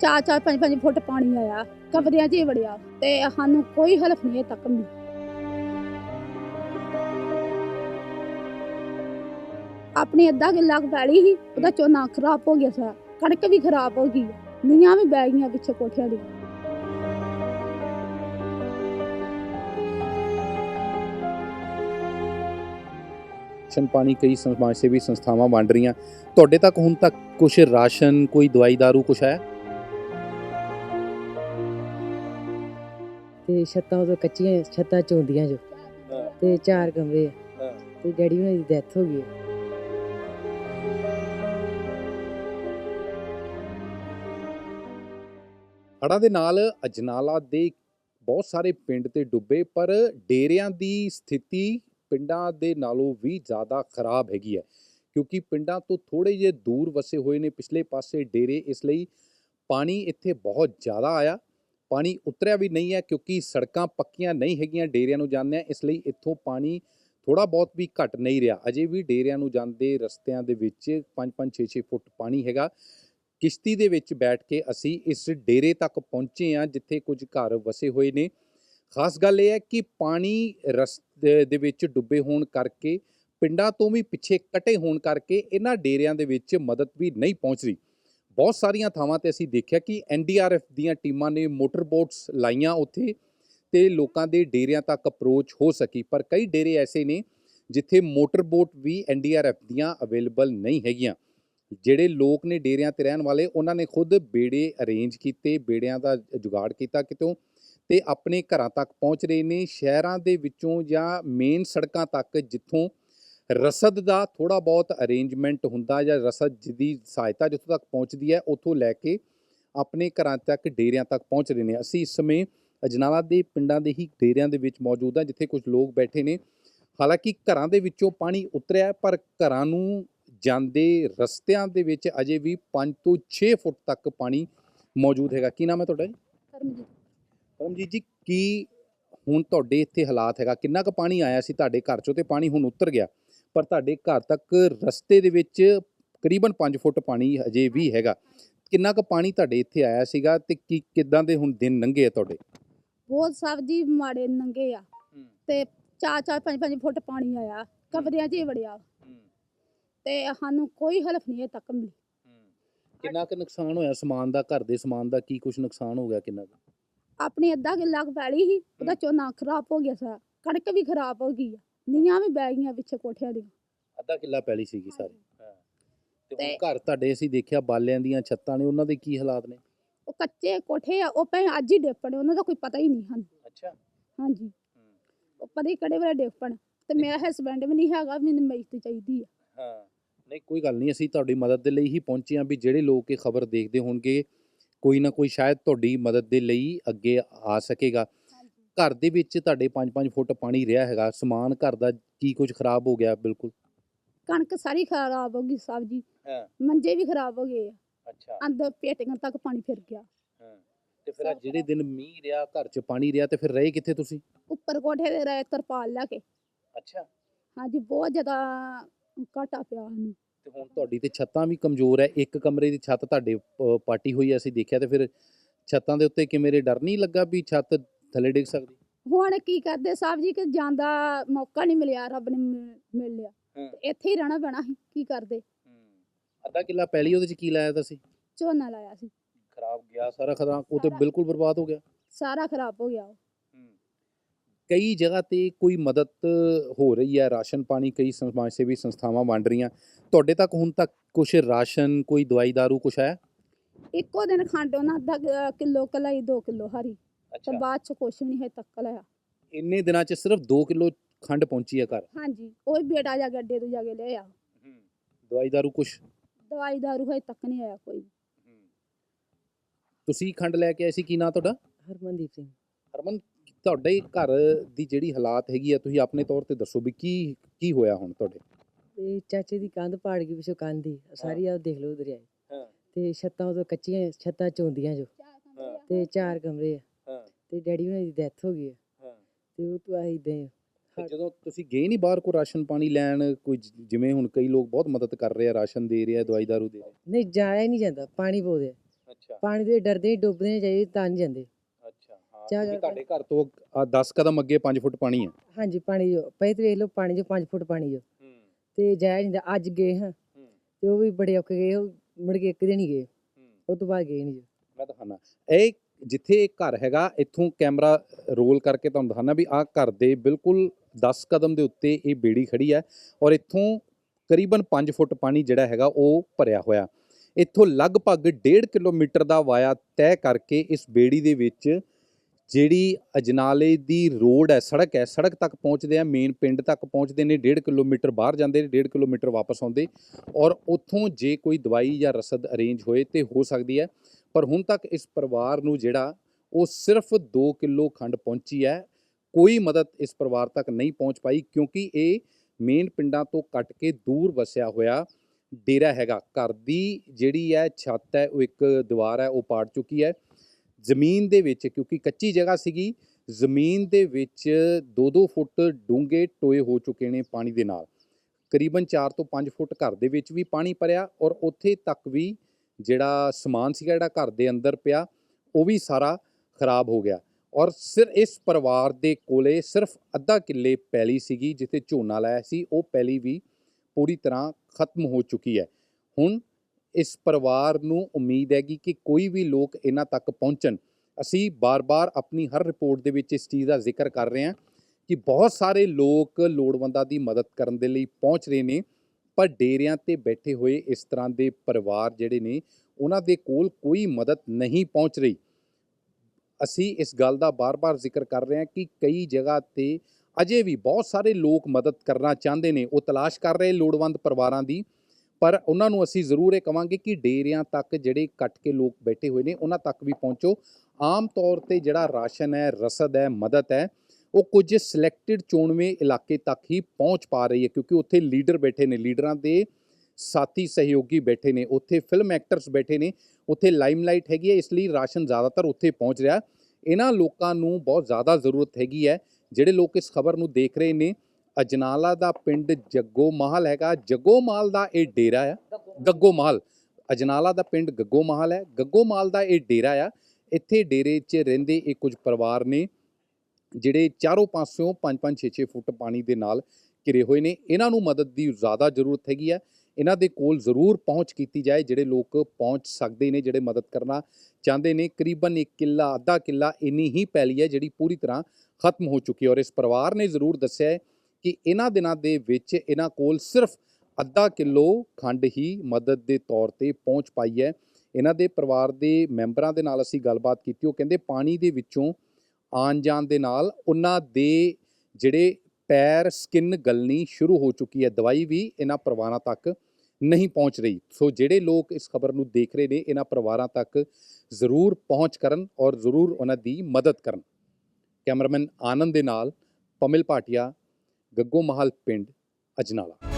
ਚਾਰ ਚਾਰ, ਪੰਜ ਪੰਜ ਫੁੱਟ ਪਾਣੀ ਆਇਆ ਕਮਰਿਆਂ 'ਚ ਹੀ ਵੜਿਆ ਤੇ ਸਾਨੂੰ ਕੋਈ ਹਲਫ ਨਹੀਂ ਅਜੇ ਤੱਕ ਮਿਲੀ ਆਪਣੀ ਅੱਧਾ ਕਿੱਲਾ ਪੈਲੀ ਸੀ, ਉਹਦਾ ਝੋਨਾ ਖਰਾਬ ਹੋ ਗਿਆ ਸਾਰਾ, ਕਣਕ ਵੀ ਖਰਾਬ ਹੋ ਗਈ ਨੀਆਂ ਵੀ ਬਹਿ ਗਈਆਂ ਪਿੱਛੇ ਕੋਠਿਆਂ ਦੀ ਰਾਸ਼ਨ ਪਾਣੀ ਕਈ ਸਮਾਜ ਸੇਵੀ ਸੰਸਥਾਵਾਂ ਵੰਡ ਰਹੀਆਂ। ਤੁਹਾਡੇ ਤੱਕ ਹੁਣ ਤੱਕ ਕੁਝ ਰਾਸ਼ਨ, ਕੋਈ ਦਵਾਈ ਦਾਰੂ ਕੁਝ ਹੈ? ਤੇ ਛੱਤਾਂ ਉਦੋਂ ਕੱਚੀਆਂ ਛੱਤਾਂ ਚੋਂਦੀਆਂ ਜੋ। ਤੇ ਚਾਰ ਕਮਰੇ। ਆ। ਤੇ ਡੈਡੀ ਉਹਨਾਂ ਦੀ ਡੈਥ ਹੋ ਗਈ ਹੈ। ਹੜ੍ਹਾਂ ਦੇ ਨਾਲ ਅਜਨਾਲਾ ਦੇ ਬਹੁਤ ਸਾਰੇ ਪਿੰਡ ਤੇ ਡੁੱਬੇ ਪਰ ਡੇਰਿਆਂ ਦੀ ਸਥਿਤੀ ਪਿੰਡਾਂ ਦੇ ਨਾਲੋਂ ਵੀ ਜ਼ਿਆਦਾ ਖਰਾਬ ਹੈਗੀ ਹੈ। ਕਿਉਂਕਿ ਪਿੰਡਾਂ ਤੋਂ ਥੋੜੇ ਜਿਹੇ ਦੂਰ ਵਸੇ ਹੋਏ ਨੇ ਪਿਛਲੇ ਪਾਸੇ ਡੇਰੇ ਇਸ ਲਈ ਪਾਣੀ ਇੱਥੇ ਬਹੁਤ ਜ਼ਿਆਦਾ ਆਇਆ। ਪਾਣੀ ਉਤਰਿਆ ਵੀ ਨਹੀਂ ਹੈ ਕਿਉਂਕਿ ਸੜਕਾਂ ਪੱਕੀਆਂ ਨਹੀਂ ਹੈਗੀਆਂ ਡੇਰਿਆਂ ਨੂੰ ਜਾਂਦੇ ਆ ਇਸ ਲਈ ਇੱਥੋਂ ਪਾਣੀ ਥੋੜਾ ਬਹੁਤ ਵੀ ਘਟ ਨਹੀਂ ਰਿਹਾ। ਅਜੇ ਵੀ ਡੇਰਿਆਂ ਨੂੰ ਜਾਂਦੇ ਰਸਤਿਆਂ ਦੇ ਵਿੱਚ 5-5 6-6 ਫੁੱਟ ਪਾਣੀ ਹੈਗਾ। ਕਿਸ਼ਤੀ ਦੇ ਵਿੱਚ ਬੈਠ ਕੇ ਅਸੀਂ ਇਸ ਡੇਰੇ ਤੱਕ ਪਹੁੰਚੇ ਹਾਂ, ਜਿੱਥੇ ਕੁਝ ਘਰ ਵਸੇ ਹੋਏ ਨੇ। ਖਾਸ ਗੱਲ ਇਹ ਹੈ ਕਿ ਪਾਣੀ ਰਸਤੇ ਦੇ ਵਿੱਚ ਡੁੱਬੇ ਹੋਣ ਕਰਕੇ, ਪਿੰਡਾਂ ਤੋਂ ਵੀ ਪਿੱਛੇ ਕਟੇ ਹੋਣ ਕਰਕੇ ਇਹਨਾਂ ਡੇਰਿਆਂ ਦੇ ਵਿੱਚ ਮਦਦ ਵੀ ਨਹੀਂ ਪਹੁੰਚ ਰਹੀ। ਬਹੁਤ ਸਾਰੀਆਂ ਥਾਵਾਂ ਤੇ ਅਸੀਂ ਦੇਖਿਆ ਕਿ ਐਨਡੀਆਰਐਫ ਦੀਆਂ ਟੀਮਾਂ ਨੇ ਮੋਟਰ ਬੋਟਸ ਲਾਈਆਂ ਉੱਥੇ ਤੇ ਲੋਕਾਂ ਦੇ ਡੇਰਿਆਂ ਤੱਕ ਅਪਰੋਚ ਹੋ ਸਕੀ। ਪਰ ਕਈ ਡੇਰੇ ਐਸੇ ਨੇ ਜਿੱਥੇ ਮੋਟਰ ਬੋਟ ਵੀ ਐਨਡੀਆਰਐਫ ਦੀਆਂ ਅਵੇਲੇਬਲ ਨਹੀਂ ਹੈਗੀਆਂ। ਜਿਹੜੇ ਲੋਕ ਨੇ ਡੇਰਿਆਂ ਤੇ ਰਹਿਣ ਵਾਲੇ, ਉਹਨਾਂ ਨੇ ਖੁਦ ਬੇੜੇ ਅਰੇਂਜ ਕੀਤੇ, ਬੇੜਿਆਂ ਦਾ ਜੁਗਾੜ ਕੀਤਾ ਕਿਤੋਂ ਤੇ ਆਪਣੇ ਘਰਾਂ ਤੱਕ ਪਹੁੰਚ ਰਹੇ ਨੇ। ਸ਼ਹਿਰਾਂ ਦੇ ਵਿੱਚੋਂ ਜਾਂ ਮੇਨ ਸੜਕਾਂ ਤੱਕ ਜਿੱਥੋਂ ਰਸਦ ਦਾ ਥੋੜਾ ਬਹੁਤ ਅਰੇਂਜਮੈਂਟ ਹੁੰਦਾ ਜਾਂ ਰਸਦ ਦੀ ਸਹਾਇਤਾ ਜਿੱਥੋਂ ਤੱਕ ਪਹੁੰਚਦੀ ਹੈ ਉੱਥੋਂ ਲੈ ਕੇ ਆਪਣੇ ਘਰਾਂ ਤੱਕ ਡੇਰਿਆਂ ਤੱਕ ਪਹੁੰਚ ਰਹੇ ਨੇ। ਅਸੀਂ ਇਸ ਸਮੇਂ ਅਜਨਾਲਾ ਦੇ ਪਿੰਡਾਂ ਦੇ ਹੀ ਡੇਰਿਆਂ ਦੇ ਵਿੱਚ ਮੌਜੂਦ ਹਾਂ ਜਿੱਥੇ ਕੁਝ ਲੋਕ ਬੈਠੇ ਨੇ। ਹਾਲਾਂਕਿ ਘਰਾਂ ਦੇ ਵਿੱਚੋਂ ਪਾਣੀ ਉਤਰਿਆ ਪਰ ਘਰਾਂ ਨੂੰ ਜਾਂਦੇ ਰਸਤਿਆਂ ਦੇ ਵਿੱਚ ਅਜੇ ਵੀ 5 ਤੋਂ 6 ਫੁੱਟ ਤੱਕ ਪਾਣੀ ਮੌਜੂਦ ਹੈਗਾ। ਕੀ ਨਾਮ ਹੈ ਤੁਹਾਡਾ ਜੀ? ਪਰਮਜੀਤ ਜੀ ਕੀ ਹੁਣ ਤੁਹਾਡੇ ਇੱਥੇ ਹਾਲਾਤ ਹੈਗਾ? ਕਿੰਨਾ ਕੁ ਪਾਣੀ ਆਇਆ ਸੀ? ਤੁਹਾਡੇ ਘਰ ਚੋਂ ਤੇ ਪਾਣੀ ਹੁਣ ਉਤਰ ਗਿਆ। ਪਰ ਤੁਹਾਡੇ ਘਰ ਤੱਕ ਰਸਤੇ ਦੇ ਵਿੱਚ ਕਰੀਬਨ 5 ਫੁੱਟ ਪਾਣੀ ਅਜੇ ਵੀ ਹੈਗਾ। ਕਿੰਨਾ ਕੁ ਪਾਣੀ ਤੁਹਾਡੇ ਇੱਥੇ ਆਇਆ ਸੀਗਾ ਤੇ ਕੀ ਕਿਦਾਂ ਦੇ ਹੁਣ ਦਿਨ ਲੰਘੇ ਆ ਤੁਹਾਡੇ? ਬਹੁਤ ਸਬਜ਼ੀ ਮਾੜੇ ਨੰਗੇ ਆ। ਤੇ ਚਾਰ ਚਾਰ ਪੰਜ ਪੰਜ ਫੁੱਟ ਪਾਣੀ ਆਇਆ। ਕਮਰਿਆਂ 'ਚ ਹੀ ਵੜਿਆ। ਤੇ ਸਾਨੂੰ ਕੋਈ ਹੈਲਪ ਨਹੀਂ ਅਜੇ ਤੱਕ ਮਿਲੀ। ਕਿੰਨਾ ਕੁ ਨੁਕਸਾਨ ਹੋਇਆ ਸਮਾਨ ਦਾ ਘਰ ਦੇ ਸਮਾਨ ਦਾ? ਕੀ ਕੁਝ ਨੁਕਸਾਨ ਹੋ ਗਿਆ ਕਿੰਨਾ ਕੁ? ਆਪਣੀ ਅੱਧਾ ਕਿੱਲਾ ਪੈਲੀ ਸੀ ਉਹਦਾ ਝੋਨਾ ਖਰਾਬ ਹੋ ਗਿਆ ਸਾਰਾ। ਕਣਕ ਵੀ ਖਰਾਬ ਹੋ ਗਈ ਆ। ਨੀਆਂ ਵੀ ਬਹਿ ਗਈਆਂ ਪਿੱਛੇ ਕੋਠਿਆਂ ਦੀ ਅੱਧਾ ਕਿੱਲਾ ਪੈਲੀ ਸੀਗੀ ਸਾਰੀ। ਤੇ ਹੁਣ ਘਰ ਤੁਹਾਡੇ ਅਸੀਂ ਦੇਖਿਆ ਬਾਲਿਆਂ ਦੀਆਂ ਛੱਤਾਂ ਨੇ ਉਹਨਾਂ ਦੇ ਕੀ ਹਾਲਾਤ ਨੇ? ਉਹ ਕੱਚੇ ਕੋਠੇ ਆ ਉਹ ਪਏ ਅੱਜ ਹੀ ਡਿੱਪਣੇ ਉਹਨਾਂ ਦਾ ਕੋਈ ਪਤਾ ਹੀ ਨਹੀਂ ਹਨ ਅੱਛਾ। ਹਾਂਜੀ। ਉਹ ਪਤਾ ਹੀ ਕਿਹੜੇ ਵੇਲੇ ਡਿੱਪਣ। ਤੇ ਮੇਰਾ ਹਸਬੈਂਡ ਵੀ ਨਹੀਂ ਹੈਗਾ ਮੈਨੂੰ ਮਦਦ ਚਾਹੀਦੀ ਆ। ਹਾਂ। ਨਹੀਂ ਕੋਈ ਗੱਲ ਨਹੀਂ ਅਸੀਂ ਤੁਹਾਡੀ ਮਦਦ ਦੇ ਲਈ ਹੀ ਪਹੁੰਚੇ ਹਾਂ ਵੀ ਜਿਹੜੇ ਲੋਕ ਇਹ ਖਬਰ ਦੇਖਦੇ ਹੋਣਗੇ ਕੋਈ ਨਾ ਕੋਈ ਸ਼ਾਇਦ ਤੁਹਾਡੀ ਮਦਦ ਦੇ ਲਈ ਅੱਗੇ ਆ ਸਕੇਗਾ। ਘਰ ਦੇ ਵਿੱਚ ਤੁਹਾਡੇ 5-5 ਫੁੱਟ ਪਾਣੀ ਰਿਹਾ ਹੈਗਾ ਸਮਾਨ ਘਰ ਦਾ ਕੀ ਕੁਝ ਖਰਾਬ ਹੋ ਗਿਆ ਬਿਲਕੁਲ? ਕਣਕ ਸਾਰੀ ਖਰਾਬ ਹੋ ਗਈ ਸਬਜ਼ੀ ਹਾਂ। ਮੰਜੇ ਵੀ ਖਰਾਬ ਹੋ ਗਏ ਅੱਛਾ। ਅੰਦਰ ਪੇਟੀਆਂ ਤੱਕ ਪਾਣੀ ਫਿਰ ਗਿਆ। ਹਾਂ ਤੇ ਫਿਰ ਜਿਹੜੇ ਦਿਨ ਮੀਂਹ ਰਿਹਾ ਘਰ 'ਚ ਪਾਣੀ ਰਿਹਾ ਤੇ ਫਿਰ ਰਹੇ ਕਿੱਥੇ ਤੁਸੀਂ? ਉੱਪਰ ਕੋਠੇ ਦੇ ਰਹੇ ਤਰਪਾਲ ਲੈ ਕੇ। ਅੱਛਾ। ਹਾਂਜੀ ਬਹੁਤ ਜ਼ਿਆਦਾ ਘਾਟਾ ਪਿਆ ਸਾਨੂੰ। ਤੇ ਹੁਣ ਤੁਹਾਡੀ ਤੇ ਛੱਤਾਂ ਵੀ ਕਮਜ਼ੋਰ ਹੈ ਇੱਕ ਕਮਰੇ ਦੀ ਛੱਤ ਤੁਹਾਡੇ ਪਾਟੀ ਹੋਈ ਅਸੀਂ ਦੇਖਿਆ ਤੇ ਫਿਰ ਛੱਤਾਂ ਦੇ ਉੱਤੇ ਕਿਵੇਂ ਦੇ ਡਰ ਨਹੀਂ ਲੱਗਾ ਵੀ ਛੱਤ ਥੱਲੇ ਡਿੱਗ ਸਕਦੀ? ਹੁਣ ਕੀ ਕਰਦੇ ਸਾਹਿਬ ਜੀ ਕਿ ਜਾਂਦਾ ਮੌਕਾ ਨਹੀਂ ਮਿਲਿਆ ਰੱਬ ਨੇ ਮਿਲ- ਮਿਲ ਲਿਆ। ਹਾਂ। ਤੇ ਇੱਥੇ ਹੀ ਰਹਿਣਾ ਪੈਣਾ ਸੀ ਕੀ ਕਰਦੇ? ਅੱਧਾ ਕਿੱਲਾ ਪਹਿਲੀ ਉਹਦੇ 'ਚ ਕੀ ਲਾਇਆ ਤਾਂ ਸੀ ਝੋਨਾ ਲਾਇਆ ਸੀ। ਖਰਾਬ ਗਿਆ ਸਾਰਾ ਖਰਾ ਉਹ ਤੇ ਸਾਰਾ। ਬਿਲਕੁਲ ਬਰਬਾਦ ਹੋ ਗਿਆ। ਸਾਰਾ ਖਰਾਬ ਹੋ ਗਿਆ ਉਹ। ਕਈ ਜਗ੍ਹਾ ਤੇ ਕੋਈ ਮਦਦ ਹੋ ਰਹੀ ਹੈ ਰਾਸ਼ਨ ਪਾਣੀ ਕਈ ਸਮਾਜ ਸੇਵੀ ਸੰਸਥਾਵਾਂ ਵੰਡ ਰਹੀਆਂ। ਤੁਹਾਡੇ ਤੱਕ ਹੁਣ ਤੱਕ ਕੁਝ ਰਾਸ਼ਨ ਕੋਈ ਦਵਾਈ ਦਾਰੂ ਕੁਝ ਹੈ ਇੱਕੋ ਦਿਨ ਖੰਡ ਉਹਨਾਂ ਅੱਧਾ ਕਿ- ਕਿਲੋ ਕਲਾਈ 2 ਕਿਲੋ ਹਰੀ। ਤੇ ਅੱਛਾ ਬਾਅਦ ਚ ਕੁਛ ਵੀ ਨਹੀਂ ਹੈ ਤੱਕ ਲਿਆ ਇੰਨੇ ਦਿਨਾਂ 'ਚ ਸਿਰਫ 2 ਕਿਲੋ ਖੰਡ ਪਹੁੰਚੀ ਹੈ ਘਰ? ਹਾਂਜੀ ਉਹ ਵੀ ਬੇਟਾ ਜਾ ਕੇ ਅੱਡੇ ਤੋਂ ਜਾ ਕੇ ਲਿਆ ਦਵਾਈ ਦਾਰੂ ਕੁਝ ਦਵਾਈ ਦਾਰੂ ਹਜੇ ਤੱਕ ਨਹੀਂ ਆਇਆ ਕੋਈ ਤੁਸੀਂ ਖੰਡ ਲੈ ਕੇ ਆਏ ਸੀ ਕੀ ਨਾਂ ਤੁਹਾਡਾ? ਹਰਮਨਦੀਪ ਸਿੰਘ। ਹਰਮਨ ਤੁਹਾਡੇ ਘਰ ਦੀ ਜਿਹੜੀ ਹਾਲਾਤ ਹੈਗੀ ਆ ਤੁਸੀਂ ਆਪਣੇ ਤੌਰ ਤੇ ਦੱਸੋ ਵੀ ਕੀ ਕੀ ਹੋਇਆ ਹੁਣ ਤੁਹਾਡੇ? ਤੇ ਚਾਚੇ ਦੀ ਕੰਧ ਪਾੜ ਗਈ ਪਿਛੋਂ ਕੰਧ ਦੀ ਸਾਰੀ ਆ ਦੇਖ ਲਓ ਦਰਿਆਈ ਹਾਂ। ਤੇ ਛੱਤਾਂ ਉਦੋਂ ਕੱਚੀਆਂ ਛੱਤਾਂ ਚੋਂਦੀਆਂ ਜੋ। ਤੇ ਚਾਰ ਕਮਰੇ ਆ। ਤੇ ਡੈਡੀ ਉਹਨਾਂ ਦੀ ਡੈਥ ਹੋ ਗਈ ਹੈ। ਹਾਂ। ਤੇ ਉਹ ਤੋਂ ਆਹੀ ਦੇ ਤੇ ਜਦੋਂ ਤੁਸੀਂ ਗਏ ਨਹੀਂ ਬਾਹਰ ਕੋ ਰਾਸ਼ਨ ਪਾਣੀ ਲੈਣ ਕੋਈ ਜ- ਜਿਵੇਂ ਹੁਣ ਕਈ ਲੋਕ ਬਹੁਤ ਮਦਦ ਕਰ ਰਹੇ ਆ ਰਾਸ਼ਨ ਦੇ ਰਹੇ ਆ ਦਵਾਈ ਦਾਰੂ ਦੇ ਰਹੇ ਨਹੀਂ ਜਾਇਆ ਹੀ ਨਹੀਂ ਜਾਂਦਾ ਪਾਣੀ ਹੈ ਅੱਛਾ। ਪਾਣੀ ਦੇ ਡਰਦੇ ਡੁੱਬਦੇ ਜਾਈ ਤਾਂ ਨਹੀਂ ਜਾਂਦੇ। ਅੱਛਾ ਹਾਂ ਕਿਉਂਕਿ ਤੁਹਾਡੇ ਘਰ ਤੋਂ 10 ਕਦਮ ਅੱਗੇ 5 ਫੁੱਟ ਪਾਣੀ ਹੈ ਹਾਂਜੀ ਪਾਣੀ ਜੋ ਤੇ ਵੇਖ ਲਓ ਪਾਣੀ ਜੋ 5 ਫੁੱਟ ਪਾਣੀ ਜੋ। ਹੂੰ। ਤੇ ਜਾਇਆ ਨਹੀਂ ਜਾਂਦਾ ਅੱਜ ਗਏ ਹਾਂ। ਹੂੰ। ਤੇ ਉਹ ਵੀ ਬੜੇ ਔਖੇ ਗਏ ਉਹ ਮੁੜ ਕੇ ਇੱਕ ਦਿਨ ਹੀ ਗਏ। ਉਹ ਤੋਂ ਬਾਅਦ ਗਏ ਨਹੀਂ ਜੀ। ਮੈਂ ਦਿਖਾਣਾ ਇਹ ਜਿੱਥੇ ਇਹ ਘਰ ਹੈਗਾ, ਇੱਥੋਂ ਕੈਮਰਾ ਰੋਲ ਕਰਕੇ ਤੁਹਾਨੂੰ ਦਿਖਾਣਾ ਵੀ ਆਹ ਘਰ ਦੇ ਬਿਲਕੁਲ 10 ਕਦਮ ਦੇ ਉੱਤੇ ਇਹ ਬੇੜੀ ਖੜੀ ਹੈ ਔਰ ਇੱਥੋਂ ਕਰੀਬਨ 5 ਫੁੱਟ ਪਾਣੀ ਜਿਹੜਾ ਹੈਗਾ ਉਹ ਭਰਿਆ ਹੋਇਆ। ਇੱਥੋਂ ਲਗਭਗ 1.5 ਕਿਲੋਮੀਟਰ ਦਾ ਵਾਇਆ ਤੈਅ ਕਰਕੇ ਇਸ ਬੇੜੀ ਦੇ ਵਿੱਚ ਜਿਹੜੀ ਅਜਨਾਲੇ ਦੀ ਰੋਡ ਹੈ, ਸੜਕ ਹੈ, ਸੜਕ ਤੱਕ ਪਹੁੰਚਦੇ ਆ ਮੇਨ ਪਿੰਡ ਤੱਕ ਪਹੁੰਚਦੇ ਨੇ 1.5 ਕਿਲੋਮੀਟਰ ਬਾਹਰ ਜਾਂਦੇ ਨੇ 1.5 ਕਿਲੋਮੀਟਰ ਵਾਪਸ ਆਉਂਦੇ ਔਰ ਉੱਥੋਂ ਜੇ ਕੋਈ ਦਵਾਈ ਜਾਂ ਰਸਦ ਅਰੇਂਜ ਹੋਏ ਤੇ ਹੋ ਸਕਦੀ ਹੈ। ਪਰ ਹੁਣ ਤੱਕ ਇਸ ਪਰਿਵਾਰ ਨੂੰ ਜਿਹੜਾ, ਉਹ ਸਿਰਫ 2 ਕਿਲੋ ਖੰਡ ਪਹੁੰਚੀ ਹੈ। ਕੋਈ ਮਦਦ ਇਸ ਪਰਿਵਾਰ ਤੱਕ ਨਹੀਂ ਪਹੁੰਚ ਪਾਈ ਕਿਉਂਕਿ ਇਹ ਮੇਨ ਪਿੰਡਾਂ ਤੋਂ ਕੱਟ ਕੇ ਦੂਰ ਵਸਿਆ ਹੋਇਆ ਡੇਰਾ ਹੈਗਾ। ਘਰ ਦੀ ਜਿਹੜੀ ਹੈ ਛੱਤ ਹੈ, ਉਹ ਇੱਕ ਦੀਵਾਰ ਹੈ, ਉਹ ਪਾੜ ਚੁੱਕੀ ਹੈ। ਜ਼ਮੀਨ ਦੇ ਵਿੱਚ, ਕਿਉਂਕਿ ਕੱਚੀ ਜਗ੍ਹਾ ਸੀਗੀ, ਜ਼ਮੀਨ ਦੇ ਵਿੱਚ 2-2 ਫੁੱਟ ਡੂੰਘੇ ਟੋਏ ਹੋ ਚੁੱਕੇ ਨੇ ਪਾਣੀ ਦੇ ਨਾਲ। ਕਰੀਬਨ 4 ਤੋਂ 5 ਫੁੱਟ ਘਰ ਦੇ ਵਿੱਚ ਵੀ ਪਾਣੀ ਭਰਿਆ ਔਰ ਉੱਥੇ ਤੱਕ ਵੀ ਜਿਹੜਾ ਸਮਾਨ ਸੀਗਾ ਜਿਹੜਾ ਘਰ ਦੇ ਅੰਦਰ ਪਿਆ, ਉਹ ਵੀ ਸਾਰਾ ਖਰਾਬ ਹੋ ਗਿਆ। ਔਰ ਸਿਰ, ਇਸ ਪਰਿਵਾਰ ਦੇ ਕੋਲੇ ਸਿਰਫ ਅੱਧਾ ਕਿੱਲੇ ਪੈਲੀ ਸੀਗੀ, ਜਿੱਥੇ ਝੋਨਾ ਲਾਇਆ ਸੀ, ਉਹ ਪੈਲੀ ਵੀ ਪੂਰੀ ਤਰ੍ਹਾਂ ਖਤਮ ਹੋ ਚੁੱਕੀ ਹੈ। ਹੁਣ ਇਸ ਪਰਿਵਾਰ ਨੂੰ ਉਮੀਦ ਹੈਗੀ ਕਿ ਕੋਈ ਵੀ ਲੋਕ ਇਹਨਾਂ ਤੱਕ ਪਹੁੰਚਣ। ਅਸੀਂ ਬਾਰ-ਬਾਰ ਆਪਣੀ ਹਰ ਰਿਪੋਰਟ ਦੇ ਵਿੱਚ ਇਸ ਚੀਜ਼ ਦਾ ਜ਼ਿਕਰ ਕਰ ਰਹੇ ਹਾਂ ਕਿ ਬਹੁਤ ਸਾਰੇ ਲੋਕ ਲੋੜਵੰਦਾਂ ਦੀ ਮਦਦ ਕਰਨ ਦੇ ਲਈ ਪਹੁੰਚ ਰਹੇ ਨੇ। ਪਰ ਡੇਰਿਆਂ ਤੇ ਬੈਠੇ ਹੋਏ ਇਸ ਤਰ੍ਹਾਂ ਦੇ ਪਰਿਵਾਰ ਜਿਹੜੇ ਨੇ, ਉਹਨਾਂ ਦੇ ਕੋਲ ਕੋਈ ਮਦਦ ਨਹੀਂ ਪਹੁੰਚ ਰਹੀ। ਅਸੀਂ ਇਸ ਗੱਲ ਦਾ ਬਾਰ-ਬਾਰ ਜ਼ਿਕਰ ਕਰ ਰਹੇ ਹਾਂ ਕਿ ਕਈ ਜਗ੍ਹਾ ਤੇ ਅਜੇ ਵੀ ਬਹੁਤ ਸਾਰੇ ਲੋਕ ਮਦਦ ਕਰਨਾ ਚਾਹੁੰਦੇ ਨੇ, ਉਹ ਤਲਾਸ਼ ਕਰ ਰਹੇ ਲੋੜਵੰਦ ਪਰਿਵਾਰਾਂ ਦੀ। ਪਰ ਉਹਨਾਂ ਨੂੰ ਅਸੀਂ ਜ਼ਰੂਰ ਇਹ ਕਵਾਂਗੇ ਕਿ ਡੇਰਿਆਂ ਤੱਕ ਜਿਹੜੇ ਕੱਟ ਕੇ ਲੋਕ ਬੈਠੇ ਹੋਏ ਨੇ, ਉਹਨਾਂ ਤੱਕ ਵੀ ਪਹੁੰਚੋ। ਆਮ ਤੌਰ ਤੇ ਜਿਹੜਾ ਰਾਸ਼ਨ ਹੈ, ਰਸਦ ਹੈ, ਮਦਦ ਹੈ ਉਹ ਕੁਝ ਸਿਲੈਕਟਡ ਚੋਣਵੇਂ ਇਲਾਕੇ ਤੱਕ ਹੀ ਪਹੁੰਚ ਪਾ ਰਹੀ ਹੈ, ਕਿਉਂਕਿ ਉੱਥੇ ਲੀਡਰ ਬੈਠੇ ਨੇ ਲੀਡਰਾਂ ਦੇ ਸਾਥੀ ਸਹਿਯੋਗੀ ਬੈਠੇ ਨੇ, ਉੱਥੇ ਫਿਲਮ ਐਕਟਰਸ ਬੈਠੇ ਨੇ, ਉੱਥੇ ਲਾਈਮਲਾਈਟ ਹੈਗੀ ਹੈ, ਇਸ ਲਈ ਰਾਸ਼ਨ ਜ਼ਿਆਦਾਤਰ ਉੱਥੇ ਪਹੁੰਚ ਰਿਹਾ। ਇਹਨਾਂ ਲੋਕਾਂ ਨੂੰ ਬਹੁਤ ਜ਼ਿਆਦਾ ਜ਼ਰੂਰਤ ਹੈਗੀ ਹੈ, ਜਿਹੜੇ ਲੋਕ ਇਸ ਖਬਰ ਨੂੰ ਦੇਖ ਰਹੇ ਨੇ, ਅਜਨਾਲਾ ਦਾ ਪਿੰਡ ਜੱਗੋ ਮਹਲ ਹੈਗਾ ਜੱਗੋ ਮਾਲ ਦਾ ਇਹ ਡੇਰਾ ਆ ਗੱਗੋ ਮਾਲ ਅਜਨਾਲਾ ਦਾ ਪਿੰਡ ਗੱਗੋ ਮਾਲ ਹੈ ਗੱਗੋ ਮਾਲ ਦਾ ਇਹ ਡੇਰਾ ਆ, ਇੱਥੇ ਡੇਰੇ 'ਚ ਰਹਿੰਦੇ ਇਹ ਕੁਝ ਪਰਿਵਾਰ ਨੇ ਜਿਹੜੇ ਚਾਰੋਂ ਪਾਸਿਓਂ 5-5 6-6 ਫੁੱਟ ਪਾਣੀ ਦੇ ਨਾਲ ਘਿਰੇ ਹੋਏ ਨੇ। ਇਹਨਾਂ ਨੂੰ ਮਦਦ ਦੀ ਜ਼ਿਆਦਾ ਜ਼ਰੂਰਤ ਹੈਗੀ ਹੈ ਇਹਨਾਂ ਦੇ ਕੋਲ ਜ਼ਰੂਰ ਪਹੁੰਚ ਕੀਤੀ ਜਾਏ, ਜਿਹੜੇ ਲੋਕ ਪਹੁੰਚ ਸਕਦੇ ਨੇ, ਜਿਹੜੇ ਮਦਦ ਕਰਨਾ ਚਾਹੁੰਦੇ ਨੇ। ਕਰੀਬਨ 1 ਕਿੱਲਾ, ਅੱਧਾ ਕਿੱਲਾ ਇੰਨੀ ਹੀ ਪੈਲੀ ਹੈ, ਜਿਹੜੀ ਪੂਰੀ ਤਰ੍ਹਾਂ ਖਤਮ ਹੋ ਚੁੱਕੀ ਹੈ। ਔਰ ਇਸ ਪਰਿਵਾਰ ਨੇ ਜ਼ਰੂਰ ਦੱਸਿਆ ਹੈ ਕਿ ਇਹਨਾਂ ਦਿਨਾਂ ਦੇ ਵਿੱਚ ਇਹਨਾਂ ਕੋਲ ਸਿਰਫ ਅੱਧਾ ਕਿਲੋ ਖੰਡ ਹੀ ਮਦਦ ਦੇ ਤੌਰ ਤੇ ਪਹੁੰਚ ਪਾਈ ਹੈ। ਇਹਨਾਂ ਦੇ ਪਰਿਵਾਰ ਦੇ ਮੈਂਬਰਾਂ ਦੇ ਨਾਲ ਅਸੀਂ ਗੱਲਬਾਤ ਕੀਤੀ। ਉਹ ਕਹਿੰਦੇ ਪਾਣੀ ਦੇ ਵਿੱਚੋਂ ਆਉਣ ਜਾਣ ਦੇ ਨਾਲ ਉਹਨਾਂ ਦੇ ਜਿਹੜੇ ਪੈਰ ਸਕਿਨ ਗਲਣੀ ਸ਼ੁਰੂ ਹੋ ਚੁੱਕੀ ਹੈ, ਦਵਾਈ ਵੀ ਇਹਨਾਂ ਪਰਿਵਾਰਾਂ ਤੱਕ ਨਹੀਂ ਪਹੁੰਚ ਰਹੀ। ਸੋ ਜਿਹੜੇ ਲੋਕ ਇਸ ਖਬਰ ਨੂੰ ਦੇਖ ਰਹੇ ਨੇ, ਇਹਨਾਂ ਪਰਿਵਾਰਾਂ ਤੱਕ ਜ਼ਰੂਰ ਪਹੁੰਚ ਕਰਨ ਔਰ ਜ਼ਰੂਰ ਉਹਨਾਂ ਦੀ ਮਦਦ ਕਰਨ। ਕੈਮਰਾਮੈਨ ਆਨੰਦ ਦੇ ਨਾਲ, ਪਮਿਲ ਭਾਟੀਆ, ਗੱਗੋ ਮਹਲ ਪਿੰਡ, ਅਜਨਾਲਾ।